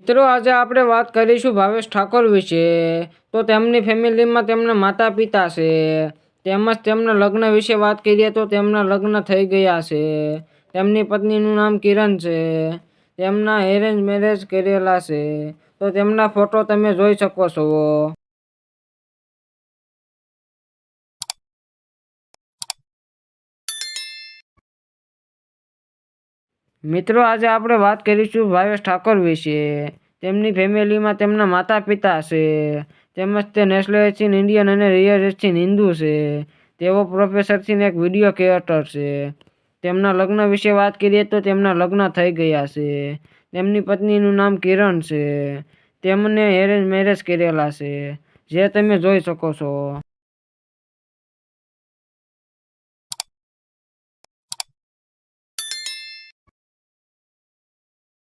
મિત્રો, આજે આપણે વાત કરીશું ભાવેશ ઠાકોર વિશે. તો તેમની ફેમિલીમાં તેમના માતા પિતા છે. તેમજ તેમના લગ્ન વિશે વાત કરીએ તો તેમના લગ્ન થઈ ગયા છે. તેમની પત્નીનું નામ કિરણ છે. તેમના એરેન્જ મેરેજ કરેલા છે. તો તેમના ફોટો તમે જોઈ શકો છો. મિત્રો, આજે આપણે વાત કરીશું ભાવેશ ઠાકોર વિશે. તેમની ફેમિલીમાં તેમના માતા પિતા છે. તેમજ તે નેશનલ એશિયન ઇન્ડિયન અને રિયલ એશિયન હિન્દુ છે. તેઓ પ્રોફેસરથી એક વીડિયો ક્રિએટર છે. તેમના લગ્ન વિશે વાત કરીએ તો તેમના લગ્ન થઈ ગયા છે. તેમની પત્નીનું નામ કિરણ છે. તેમને એરેન્જ મેરેજ કરેલા છે. જે તમે જોઈ શકો છો.